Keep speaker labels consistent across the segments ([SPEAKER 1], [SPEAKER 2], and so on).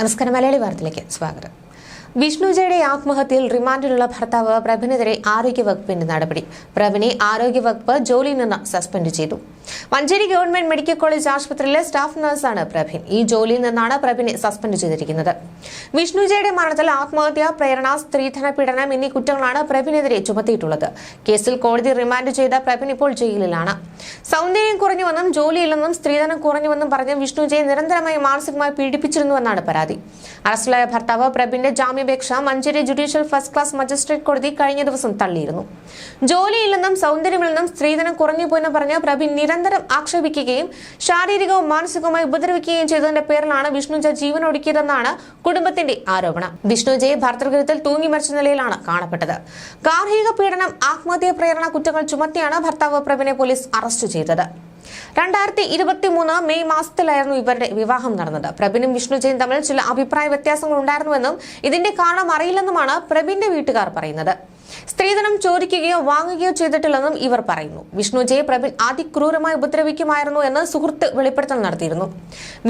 [SPEAKER 1] നമസ്കാരം മലയാളി വാർത്തയിലേക്ക് സ്വാഗതം. വിഷ്ണുജയുടെ ആത്മഹത്യയിൽ റിമാൻഡിലുള്ള ഭർത്താവ് പ്രഭിനെതിരെ ആരോഗ്യവകുപ്പിന്റെ നടപടി. പ്രഭിനെ ആരോഗ്യവകുപ്പ് ജോലിയിൽ നിന്ന് സസ്പെൻഡ് ചെയ്തു. മഞ്ചേരി ഗവൺമെന്റ് മെഡിക്കൽ കോളേജ് ആശുപത്രിയിലെ സ്റ്റാഫ് നഴ്സാണ് പ്രഭിൻ ഈ ജോലിയിൽ നിന്നാണ് പ്രഭിനെ സസ്പെൻഡ് ചെയ്തിരിക്കുന്നത്. വിഷ്ണുജയുടെ മരണത്തിൽ ആത്മഹത്യ പ്രേരണ സ്ത്രീധന പീഡനം എന്നീ കുറ്റങ്ങളാണ് പ്രഭിനെതിരെ ചുമത്തിയിട്ടുള്ളത്. കേസിൽ കോടതി റിമാൻഡ് ചെയ്ത പ്രഭിൻ ഇപ്പോൾ ജയിലിലാണ്. സൗന്ദര്യം കുറഞ്ഞുവെന്നും ജോലിയില്ലെന്നും സ്ത്രീധനം കുറഞ്ഞുവെന്നും പറഞ്ഞ് വിഷ്ണുജയെ നിരന്തരമായി മാനസികമായി പീഡിപ്പിച്ചിരുന്നുവെന്നാണ് പരാതി. അറസ്റ്റിലായ ഭർത്താവ് പ്രഭിന്റെ ജാമ്യാപേക്ഷ Manjeri judicial first class magistrate കോടതി കഴിഞ്ഞ ദിവസം തള്ളിയിരുന്നു. ജോലിയില്ലെന്നും സൗന്ദര്യമില്ലെന്നും സ്ത്രീധനം കുറഞ്ഞുപോയെന്ന് പറഞ്ഞ് പ്രഭിൻ നിരന്തരം ആക്ഷേപിക്കുകയും ശാരീരികവും മാനസികവുമായി ഉപദ്രവിക്കുകയും ചെയ്തതിന്റെ പേരിലാണ് വിഷ്ണുജ ജീവൻ ഒടുക്കിയതെന്നാണ് കുടുംബത്തിന്റെ ആരോപണം. വിഷ്ണുജയെ ഭർത്തൃഗൃഹത്തിൽ തൂങ്ങി മരിച്ച നിലയിലാണ് കാണപ്പെട്ടത്. ഗാർഹിക പീഡനം ആത്മഹത്യാ പ്രേരണ കുറ്റങ്ങൾ ചുമത്തിയാണ് ഭർത്താവ് പ്രഭിനെ പോലീസ് അറസ്റ്റ് ചെയ്തത്. രണ്ടായിരത്തി ഇരുപത്തി മൂന്ന് മെയ് മാസത്തിലായിരുന്നു ഇവരുടെ വിവാഹം നടന്നത്. പ്രബിനും വിഷ്ണുജയും തമ്മിൽ ചില അഭിപ്രായ വ്യത്യാസങ്ങൾ ഉണ്ടായിരുന്നുവെന്നും ഇതിന്റെ കാരണം അറിയില്ലെന്നുമാണ് പ്രബിന്റെ വീട്ടുകാർ പറയുന്നത്. സ്ത്രീധനം ചോദിക്കുകയോ വാങ്ങുകയോ ചെയ്തിട്ടില്ലെന്നും ഇവർ പറയുന്നു. വിഷ്ണുജയെ പ്രബിൻ അതിക്രൂരമായി ഉപദ്രവിക്കുമായിരുന്നു എന്ന് സുഹൃത്ത് വെളിപ്പെടുത്തൽ നടത്തിയിരുന്നു.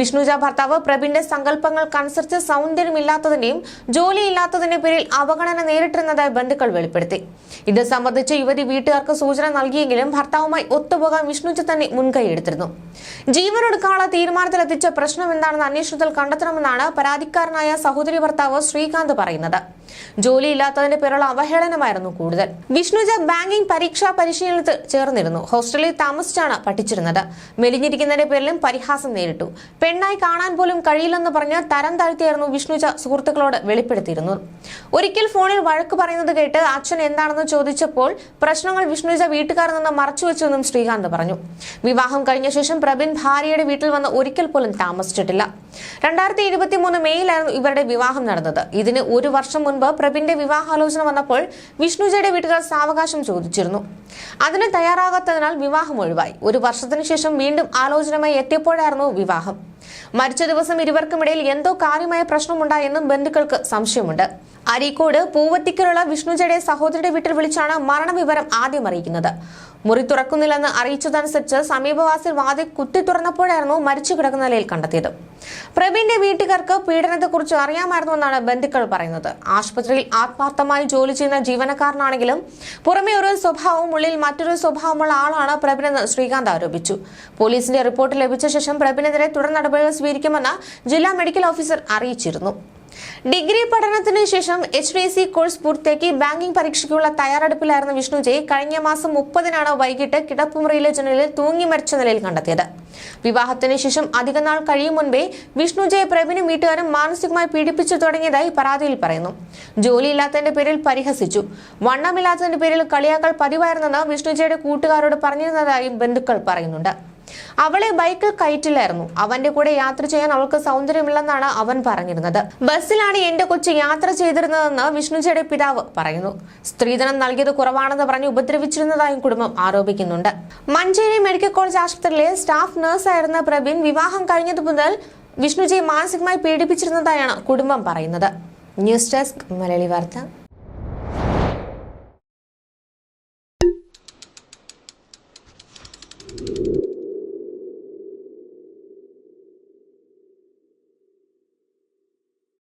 [SPEAKER 1] വിഷ്ണുജ ഭർത്താവ് പ്രബിന്റെ സങ്കല്പങ്ങൾക്കനുസരിച്ച് സൗന്ദര്യമില്ലാത്തതിന്റെയും ജോലിയില്ലാത്തതിന്റെ പേരിൽ അവഗണന നേരിട്ടിരുന്നതായി ബന്ധുക്കൾ വെളിപ്പെടുത്തി. ഇത് സംബന്ധിച്ച് യുവതി വീട്ടുകാർക്ക് സൂചന നൽകിയെങ്കിലും ഭർത്താവുമായി ഒത്തുപോകാൻ വിഷ്ണുജ തന്നെ മുൻകൈ മുൻകൈയെടുത്തിരുന്നു ജീവനൊടുക്കാനുള്ള തീരുമാനത്തിലെത്തിച്ച പ്രശ്നം എന്താണെന്ന് അന്വേഷണത്തിൽ കണ്ടെത്തണമെന്നാണ് പരാതിക്കാരനായ സഹോദരി ഭർത്താവ് ശ്രീകാന്ത് പറയുന്നത്. ജോലിയില്ലാത്തതിന്റെ പേരുള്ള അവഹേളനമായിരുന്നു കൂടുതൽ. വിഷ്ണുജ ബാങ്കിംഗ് പരീക്ഷാ പരിശീലനത്തിൽ ചേർന്നിരുന്നു. ഹോസ്റ്റലിൽ താമസിച്ചാണ് പഠിച്ചിരുന്നത്. മെലിഞ്ഞിരിക്കുന്നതിന്റെ പേരിലും പരിഹാസം നേരിട്ടു. പെണ്ണായി കാണാൻ പോലും കഴിയില്ലെന്ന് പറഞ്ഞ് തരം താഴ്ത്തിയായിരുന്നു വിഷ്ണുജ സുഹൃത്തുക്കളോട് വെളിപ്പെടുത്തിയിരുന്നു. ഒരിക്കൽ ഫോണിൽ വഴക്ക് പറയുന്നത് കേട്ട് അച്ഛൻ എന്താണെന്ന് ചോദിച്ചപ്പോൾ പ്രശ്നങ്ങൾ വിഷ്ണുജ വീട്ടുകാരിൽ നിന്ന് മറച്ചുവെച്ചുവെന്നും ശ്രീകാന്ത് പറഞ്ഞു. വിവാഹം കഴിഞ്ഞ ശേഷം പ്രബിൻ ഭാര്യയുടെ വീട്ടിൽ വന്ന് ഒരിക്കൽ പോലും താമസിച്ചിട്ടില്ല. രണ്ടായിരത്തി ഇരുപത്തി മൂന്ന് മെയ്യിലായിരുന്നു ഇവരുടെ വിവാഹം നടന്നത്. ഇതിന് ഒരു വർഷം മുൻപ് പ്രബിന്റെ വിവാഹാലോചന വന്നപ്പോൾ വിഷ്ണുജയുടെ വീട്ടുകാർ സാവകാശം ചോദിച്ചിരുന്നു. അതിന് തയ്യാറാകാത്തതിനാൽ വിവാഹം ഒഴിവായി. ഒരു വർഷത്തിനു ശേഷം വീണ്ടും ആലോചനമായി എത്തിയപ്പോഴായിരുന്നു വിവാഹം. മരിച്ച ദിവസം ഇരുവർക്കുമിടയിൽ എന്തോ കാര്യമായ പ്രശ്നമുണ്ടായെന്നും ബന്ധുക്കൾക്ക് സംശയമുണ്ട്. അരീക്കോട് പൂവത്തിക്കലുള്ള വിഷ്ണുജയുടെ സഹോദരിയുടെ വീട്ടിൽ വിളിച്ചാണ് മരണവിവരം ആദ്യം അറിയിക്കുന്നത്. മുറി തുറക്കുന്നില്ലെന്ന് അറിയിച്ചതനുസരിച്ച് സമീപവാസിൽ വാതിൽ കുത്തി തുറന്നപ്പോഴായിരുന്നു മരിച്ചു കിടക്കുന്ന നിലയിൽ കണ്ടെത്തിയത്. പ്രവീണിന്റെ വീട്ടുകാർക്ക് പീഡനത്തെക്കുറിച്ച് അറിയാമായിരുന്നുവെന്നാണ് ബന്ധുക്കൾ പറയുന്നത്. ആശുപത്രിയിൽ ആത്മാർത്ഥമായി ജോലി ചെയ്യുന്ന ജീവനക്കാരനാണെങ്കിലും പുറമെ ഒരു സ്വഭാവവും ഉള്ളിൽ മറ്റൊരു സ്വഭാവമുള്ള ആളാണ് പ്രബിനെന്ന് ശ്രീകാന്ത് ആരോപിച്ചു. പോലീസിന്റെ റിപ്പോർട്ട് ലഭിച്ച ശേഷം പ്രബിനെതിരെ തുടർ നടപടികൾ സ്വീകരിക്കുമെന്ന് ജില്ലാ മെഡിക്കൽ ഓഫീസർ അറിയിച്ചിരുന്നു. ഡിഗ്രി പഠനത്തിന് ശേഷം എച്ച് ഡി സി കോഴ്സ് പൂർത്തിയാക്കി ബാങ്കിംഗ് പരീക്ഷയ്ക്കുള്ള തയ്യാറെടുപ്പിലായിരുന്ന വിഷ്ണുജയ് കഴിഞ്ഞ മാസം മുപ്പതിനാണ് വൈകിട്ട് കിടപ്പുമുറിയിലെ ജനലിൽ തൂങ്ങി മരിച്ച നിലയിൽ കണ്ടെത്തിയത്. വിവാഹത്തിന് ശേഷം അധികനാൾ കഴിയും മുൻപേ വിഷ്ണുജയെ പ്രവീണും വീട്ടുകാരും മാനസികമായി പീഡിപ്പിച്ചു തുടങ്ങിയതായി പരാതിയിൽ പറയുന്നു. ജോലിയില്ലാത്തതിന്റെ പേരിൽ പരിഹസിച്ചു. വണ്ണമില്ലാത്തതിന്റെ പേരിൽ കളിയാക്കൽ പതിവായിരുന്നെന്ന് വിഷ്ണുജയുടെ കൂട്ടുകാരോട് പറഞ്ഞിരുന്നതായും ബന്ധുക്കൾ പറയുന്നുണ്ട്. അവളെ ബൈക്കിൽ കയറ്റില്ലായിരുന്നു. അവന്റെ കൂടെ യാത്ര ചെയ്യാൻ അവൾക്ക് സൗന്ദര്യമില്ലെന്നാണ് അവൻ പറഞ്ഞിരുന്നത്. ബസ്സിലാണ് എന്റെ കൊച്ചു യാത്ര ചെയ്തിരുന്നതെന്ന് വിഷ്ണുജയുടെ പിതാവ് പറയുന്നു. സ്ത്രീധനം നൽകിയത് കുറവാണെന്ന് പറഞ്ഞ് ഉപദ്രവിച്ചിരുന്നതായും കുടുംബം ആരോപിക്കുന്നുണ്ട്. മഞ്ചേരി മെഡിക്കൽ കോളേജ് ആശുപത്രിയിലെ സ്റ്റാഫ് നഴ്സായിരുന്ന പ്രവീൺ വിവാഹം കഴിഞ്ഞതു മുതൽ വിഷ്ണുജയെ മാനസികമായി പീഡിപ്പിച്ചിരുന്നതായാണ് കുടുംബം പറയുന്നത്. ന്യൂസ് ഡെസ്ക് മലയാളി വാർത്ത.